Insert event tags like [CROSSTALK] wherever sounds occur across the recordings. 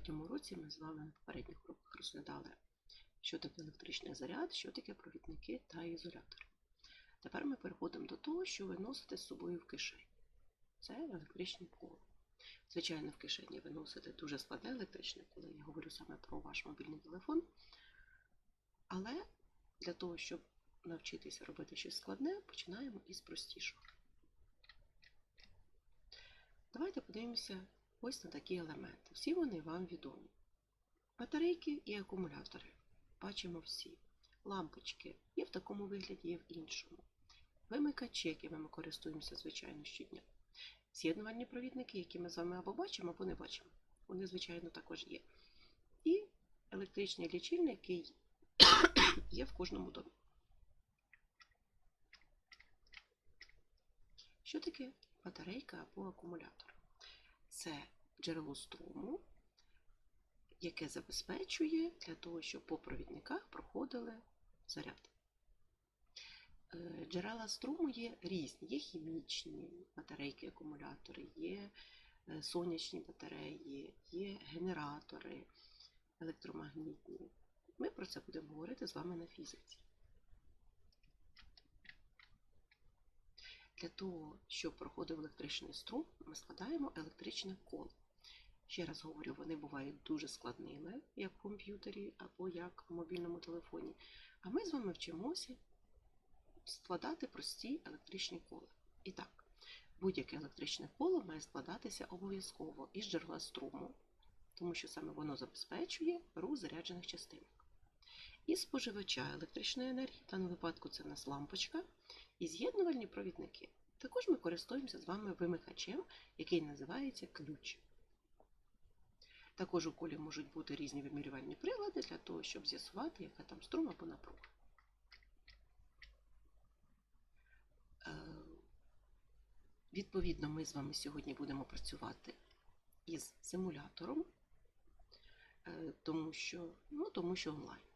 попередньому уроці ми з вами на попередніх уроках розглядали, що таке електричний заряд, що таке провідники та ізолятори. Тепер ми переходимо до того, що ви носите з собою в кишені. Це електричне коло. Звичайно, в кишені ви носите дуже складне електричне коло, я говорю саме про ваш мобільний телефон. Але для того, щоб навчитися робити щось складне, починаємо із простішого. Давайте подивимося ось на такі елементи. Всі вони вам відомі. Батарейки і акумулятори. Бачимо всі. Лампочки є в такому вигляді, є в іншому. Вимикачі, якими ми користуємося, звичайно, щодня. З'єднувальні провідники, які ми з вами або бачимо, або не бачимо. Вони, звичайно, також є. І електричний лічильник, який [COUGHS] є в кожному домі. Що таке батарейка або акумулятор? Це джерело струму, яке забезпечує для того, щоб по провідниках проходили заряд. Е, Джерела струму є різні, є хімічні батарейки, акумулятори, є е, сонячні батареї, є генератори електромагнітні. Ми про це будемо говорити з вами на фізиці. Для того, щоб проходив електричний струм, ми складаємо електричне коло. Ще раз говорю, вони бувають дуже складними, як в комп'ютері або як в мобільному телефоні. А ми з вами вчимося складати прості електричні кола. І так, будь-яке електричне коло має складатися обов'язково із джерела струму, тому що саме воно забезпечує рух заряджених частинок. І споживача електричної енергії, в даному випадку це в нас лампочка, і з'єднувальні провідники. Також ми користуємося з вами вимикачем, який називається ключ. Також у колі можуть бути різні вимірювальні прилади для того, щоб з'ясувати, яка там струм або напруга. Е, Відповідно, ми з вами сьогодні будемо працювати із симулятором, е, тому що, ну, тому що онлайн.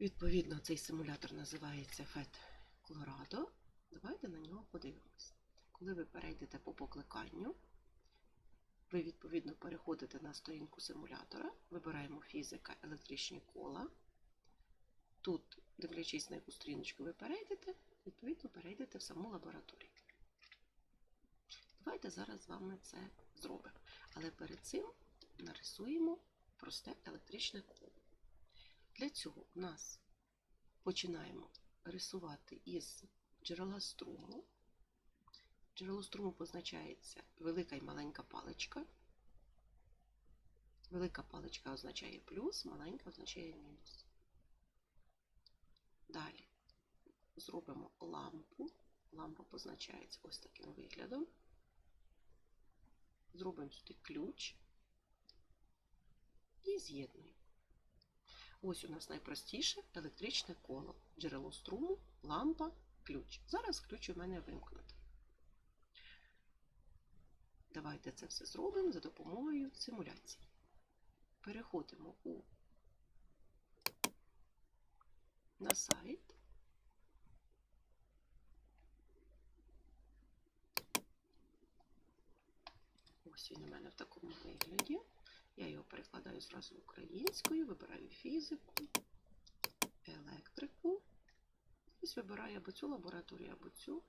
Відповідно, цей симулятор називається FET Colorado. Давайте на нього подивимось. Коли ви перейдете по покликанню, ви відповідно переходите на сторінку симулятора, вибираємо фізика, електричні кола. Тут, дивлячись на яку сторіночку ви перейдете, відповідно перейдете в саму лабораторію. Давайте зараз з вами це зробимо. Але перед цим нарисуємо просте електричне коло. Для цього у нас починаємо рисувати із джерела струму. Джерело струму позначається велика і маленька паличка. Велика паличка означає плюс, маленька означає мінус. Далі зробимо лампу. Лампа позначається ось таким виглядом. Зробимо сюди ключ і з'єднуємо. Ось у нас найпростіше електричне коло. Джерело струму, лампа, ключ. Зараз ключ у мене вимкнутий. Давайте це все зробимо за допомогою симуляції. Переходимо у на сайт. Ось він у мене в такому вигляді. Я його перекладаю зразу українською, вибираю фізику, електрику. Ось вибираю або цю лабораторію, або цю.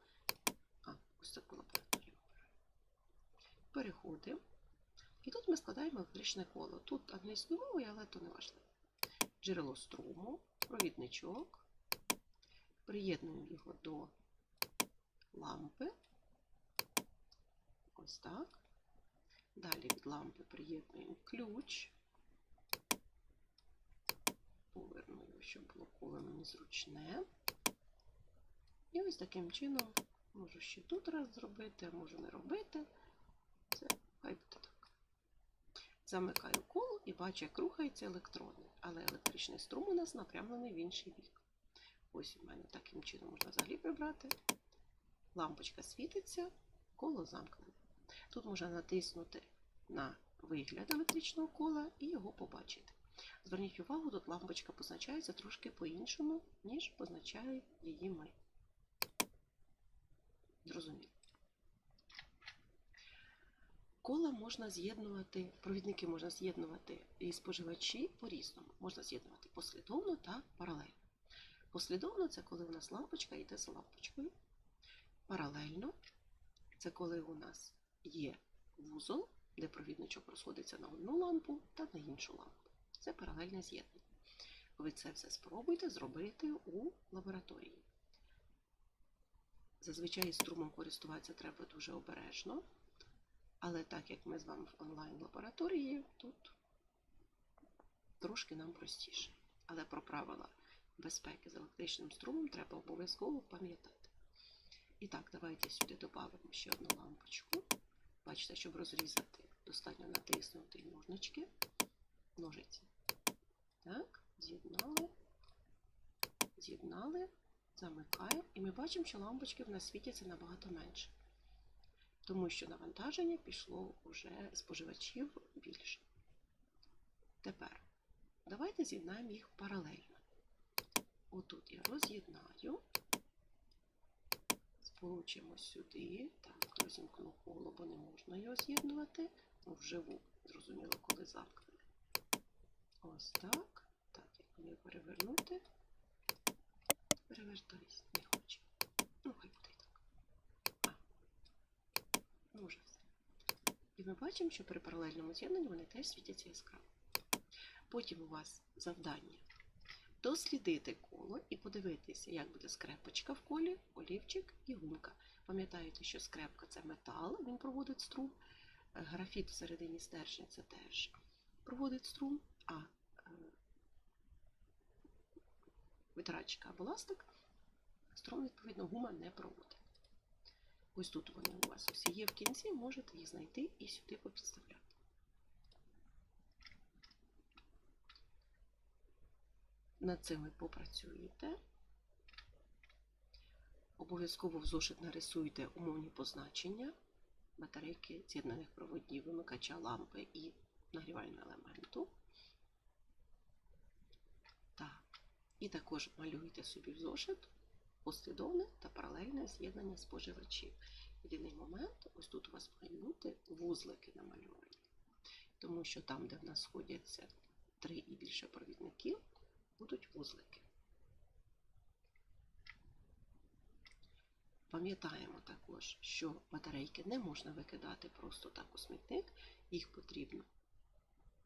А, ось таку лабораторію вибираю. Переходимо. І тут ми складаємо електричне коло. Тут англійською мовою, але то не важливо. Джерело струму, провідничок. Приєднуємо його до лампи. Ось так. Далі від лампи приєднуємо ключ. Поверну його, щоб було коло мені зручне. І ось таким чином можу ще тут раз зробити, а можу не робити. Це хай буде так. Замикаю коло і бачу, як рухаються електрони. Але електричний струм у нас напрямлений в інший бік. Ось у мене таким чином можна взагалі прибрати. Лампочка світиться, коло замкнене. Тут можна натиснути на вигляд електричного кола і його побачити. Зверніть увагу, тут лампочка позначається трошки по-іншому, ніж позначає її ми. Зрозуміло. кола можна з'єднувати, провідники можна з'єднувати і споживачі по-різному. Можна з'єднувати послідовно та паралельно. Послідовно це коли у нас лампочка йде за лампочкою. Паралельно це коли у нас є вузол, де провідничок розходиться на одну лампу та на іншу лампу. Це паралельне з'єднання. Ви це все спробуйте зробити у лабораторії. Зазвичай струмом користуватися треба дуже обережно, але так як ми з вами в онлайн-лабораторії, тут трошки нам простіше. Але про правила безпеки з електричним струмом треба обов'язково пам'ятати. І так, давайте сюди додамо ще одну лампочку. Бачите, щоб розрізати, достатньо натиснути ножнички, ножиці. Так, з'єднали, з'єднали, замикаємо, і ми бачимо, що лампочки в нас світяться набагато менше. Тому що навантаження пішло вже споживачів більше. Тепер давайте з'єднаємо їх паралельно. Отут я роз'єднаю, сполучимо сюди. Так, розімкну коло, бо не можна його з'єднувати. Ну, вживу, зрозуміло, коли замкнене. Ось так. Так, як мені перевернути. Перевертайся, не хоче. Ну, хай буде так. А. Ну, вже все. І ми бачимо, що при паралельному з'єднанні вони теж світяться яскраво. Потім у вас завдання дослідити коло і подивитися, як буде скрепочка в колі, олівчик і гумка. Пам'ятаєте, що скрепка це метал, він проводить струм. Е, Графіт всередині стержня це теж проводить струм, а е, витирачка або ластик струм, відповідно, гума не проводить. Ось тут вони у вас усі є в кінці, можете їх знайти і сюди попідставляти. Над цим ви попрацюєте. Обов'язково в зошит нарисуйте умовні позначення батарейки з'єднаних проводів, вимикача лампи і нагрівального елементу. Так. І також малюйте собі в зошит послідовне та паралельне з'єднання споживачів. Єдиний момент, ось тут у вас мають бути вузлики намальовані. Тому що там, де в нас сходяться три і більше провідників, будуть вузлики. Пам'ятаємо також, що батарейки не можна викидати просто так у смітник, їх потрібно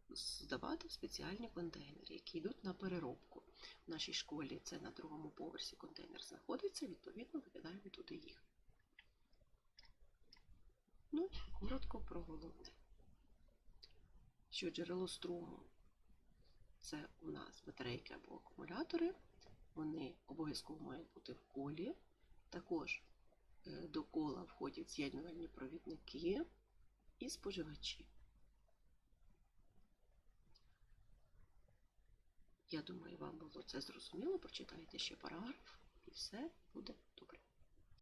здавати в спеціальні контейнери, які йдуть на переробку. В нашій школі це на другому поверсі контейнер знаходиться, відповідно, викидаємо туди їх. Ну, коротко про головне. Що джерело струму це у нас батарейки або акумулятори. Вони обов'язково мають бути в колі. Також е, до кола входять з'єднувальні провідники і споживачі. Я думаю, вам було це зрозуміло. Прочитайте ще параграф, і все буде добре.